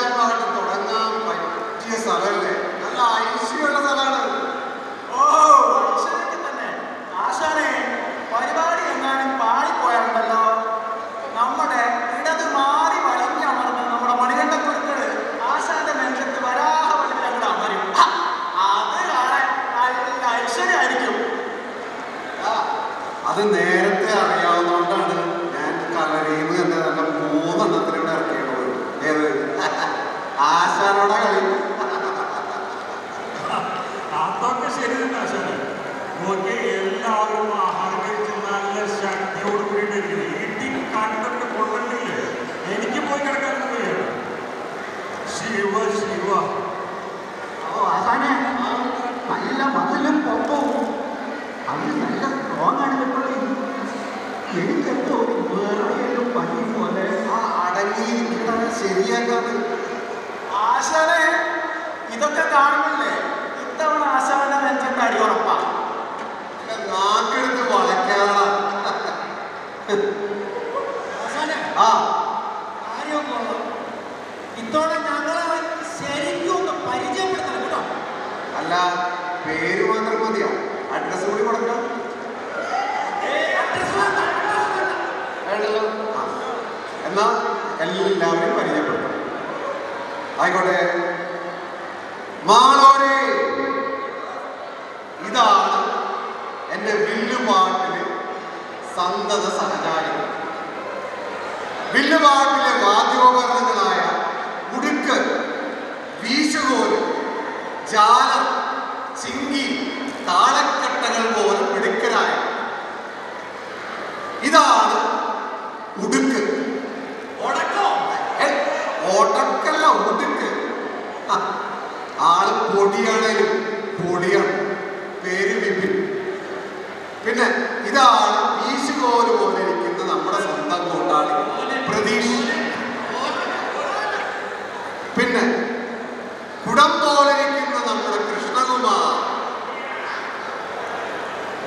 trabalho ശരി നോക്കി എല്ലാവരും ആഹാരം നല്ല ശക്തിയോട് കൂടിയിട്ടിരിക്കുന്നു കൊള്ളുന്നില്ലേ എനിക്ക് പോയി കിടക്കാൻ വയ്യ. ശിവ ശിവ. ഓ ആസാനെ നല്ല മതിലും പൊക്കവും അവർ നല്ല സ്ട്രോങ് ആണ് എനിക്കെന്തോ വേറെ പണി പോലെ ആ അടങ്ങിയിരിക്കണ ശരിയാക്കാതെ. ആശാനെ ഇതൊക്കെ കാണുന്നില്ലേ നെഞ്ചത്ത് അടി ഉറപ്പാ നാക്കെടുത്ത് വളയ്ക്കാതെ ആസാനെ ആ. ഇത്തവണ ഞങ്ങളെ ശരിക്കും ഒന്ന് പരിചയപ്പെടുത്തണം കേട്ടോ. അല്ല പേര് മാത്രം മതിയോ? അഡ്രസ് കൂടി കൊടുക്കാം. വേണ്ടല്ലോ. എന്നാ എല്ലാവരും പരിചയപ്പെടുത്താം ആയിക്കോട്ടെ. മാളോരെ സന്തത സഹചാരി. വില്ലുപാട്ടിലെ വാദ്യോപകരണങ്ങളായ ഉടുക്ക് വീശുകോൽ ജാലം ചിങ്കി താളക്കട്ടകൾ പോലെ മിടുക്കനായ ഇതാണ് ഉടുക്ക് ഉടക്കോ ഏ, ഓട്ടക്കല്ല ഉടുക്ക് ആ, ആൾ പൊടിയാണേലും പൊടിയാണ് പേര് വിപിൻ പിന്നെ ഇതാണ് വീശുകോൽ പോലെ ഇരിക്കുന്ന നമ്മുടെ സ്വന്തം കൂട്ടാളി പ്രതീഷ് പിന്നെ കുടം പോലെ ഇരിക്കുന്ന നമ്മുടെ കൃഷ്ണകുമാർ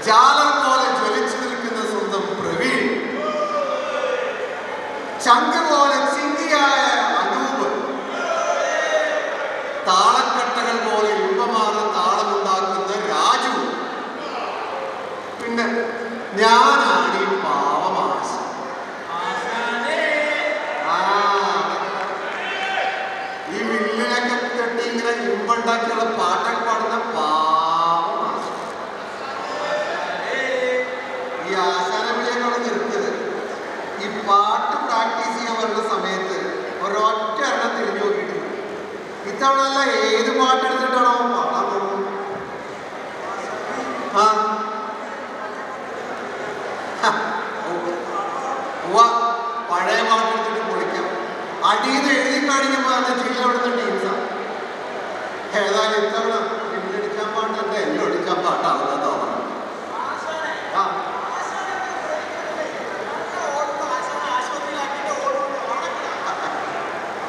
ജാലം പോലെ ജ്വലിച്ചു നിൽക്കുന്ന സ്വന്തം പ്രവീൺ. ചങ്ക് പോലെ ചിന്തിയായ അനൂപ്. താളക്കട്ടകൾ പോലെ രൂപമാണ് താളമുണ്ടാക്കുന്ന രാജു. പിന്നെ ഞാനാണ് ഈ ആ, ഈ വില്ലിനൊക്കെ കെട്ടി ഇങ്ങനെ ഇമ്പുണ്ടാക്കിയുള്ള പാട്ടൊക്കെ പാടുന്ന പാവമാശ ഈ ആശാന വിളിയൊക്കെ അവിടെ നിർത്തിയത് ഈ പാട്ട് വരുന്ന സമയത്ത് ഒരൊറ്റ എണ്ണം തിരിഞ്ഞു നോക്കിയിട്ടുണ്ട് ഇത്തവണ അല്ല ഏത് പാട്ട്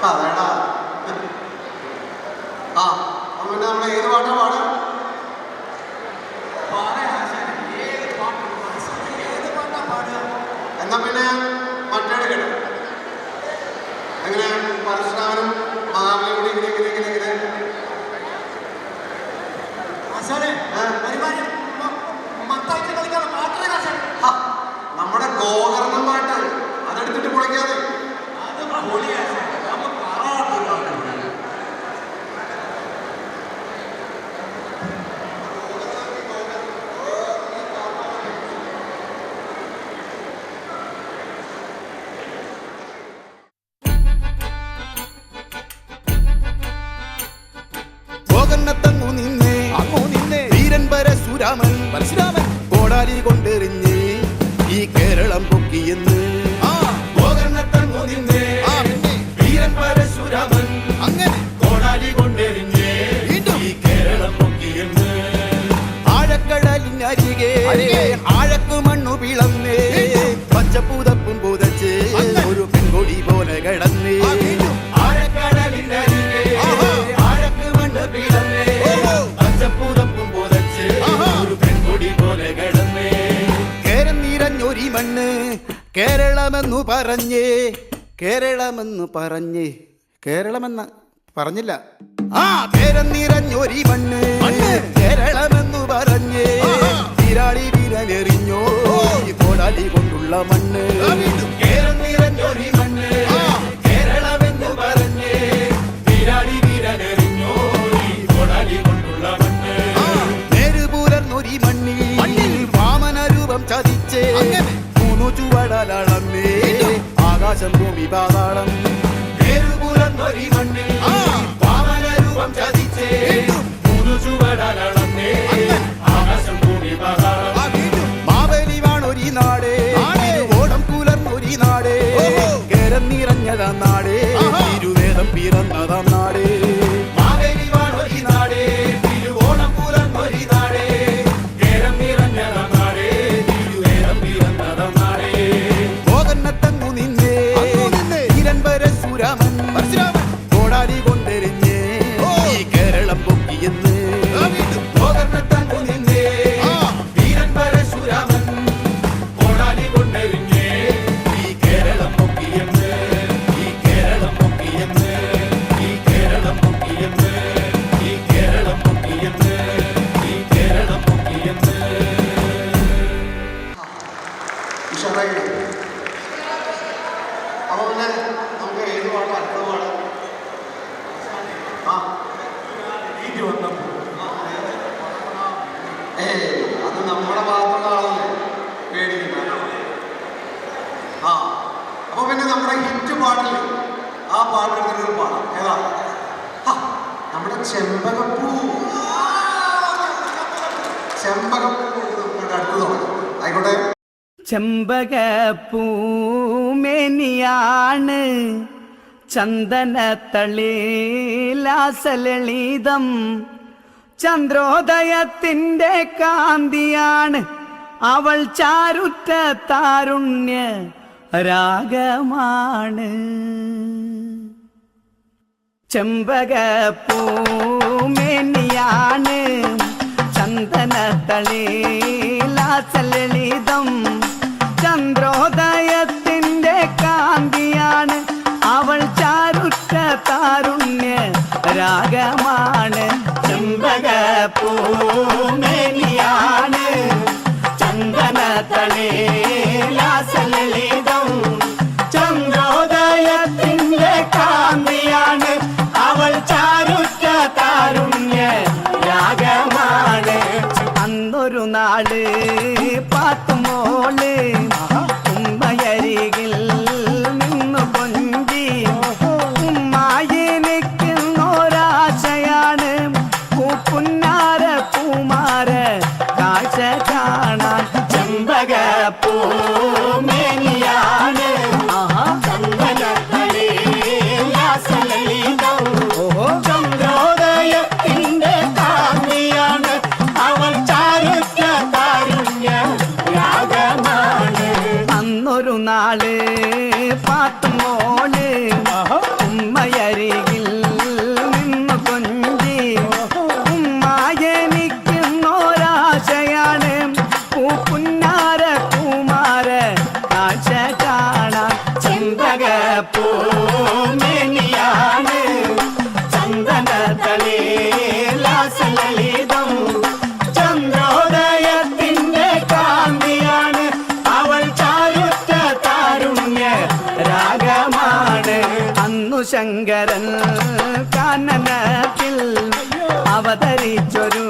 അതാടാ ആ അപ്പൊ പിന്നെ നമ്മൾ ഏത് പാട്ടാ പാട എന്നാ പിന്നെ അങ്ങനെ കോടാലി കൊണ്ടെറിഞ്ഞ് ഈ കേരളം പൊക്കിയെന്ന് ആഴക്കടലിനരികെ ആഴക്കു മണ്ണു പിളന്നേ പച്ചപ്പൂതപ്പും പുതച്ച് ഒരു പെൺകൊടി പോലെ കിടന്നേ ആഴക്കടലിനരികെ ആഴക്ക് മണ്ണ് പിളന്നേ പച്ചപ്പൂതപ്പും പുതച്ച് ഒരു പെൺകൊടി പോലെ കിടന്നേ. കേരം നിറഞ്ഞൊരി മണ്ണ് കേരളമെന്നു പറഞ്ഞേ കേരളമെന്നു പറഞ്ഞേ. കേരളമെന്ന് പറഞ്ഞില്ല. ആ കേരം നിറഞ്ഞൊരി മണ്ണ്. കേരളമെന്നു പറഞ്ഞ് തിരാളി വിരലെറിഞ്ഞോ. കോടാലി കൊണ്ടുള്ള മണ്ണ്. കേരം നിറഞ്ഞൊരി ആ അപ്പൊ പിന്നെ നമ്മുടെ ഹിറ്റ് പാട്ടിൽ ആ പാട്ട് എടുത്തിട്ട് പാടാം. ഏതാ? നമ്മുടെ ചെമ്പകപ്പൂ. ചെമ്പകപ്പൂ നമ്മുടെ അടുത്ത് തുടങ്ങാം. ആയിക്കോട്ടെ. ചെമ്പകപ്പൂമേനിയാണ് ചന്ദനത്തളിലാസലളിതം ചന്ദ്രോദയത്തിന്റെ കാന്തിയാണ് അവൾ ചാരുറ്റ താരുണ്യ രാഗമാണ്. ചെമ്പകപ്പൂമേനിയാണ്. ചന്ദനത്തളിലാസലളിതം ചന്ദ്രോദയത്തിന്റെ കാന്തിയാണ്. അവൾ ചാരുറ്റ താരുണ്യ രാഗമാണ്. പൂമേനിയാണ്. ചന്ദ്രോദയത്തിന്റെ കാന്തിയാണ് അവൾ ചാരുറ്റ താരുണ്യ രാഗമാണ്. അന്നൊരു നാൾ പാത്തുമോൾ ചന്ദനത്തളിലാസലളിതം ചന്ദ്രോദയത്തിന്റെ കാന്തിയാണ് അവൾ ചാരുറ്റ താരുണ്യ രാഗമാണ്. അന്നു ശങ്കരൻ കാനനത്തിൽ അവതരിച്ചൊരു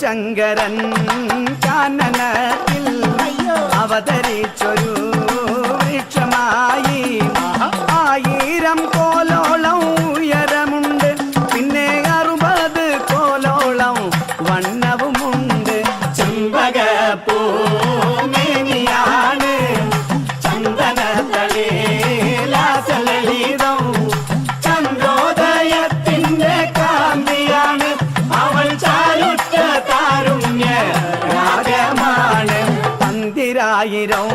ശങ്കരൻ കാനനത്തിൽ അവതരിച്ചൊരു വൃക്ഷമായി ആയിരം കോലോളം don't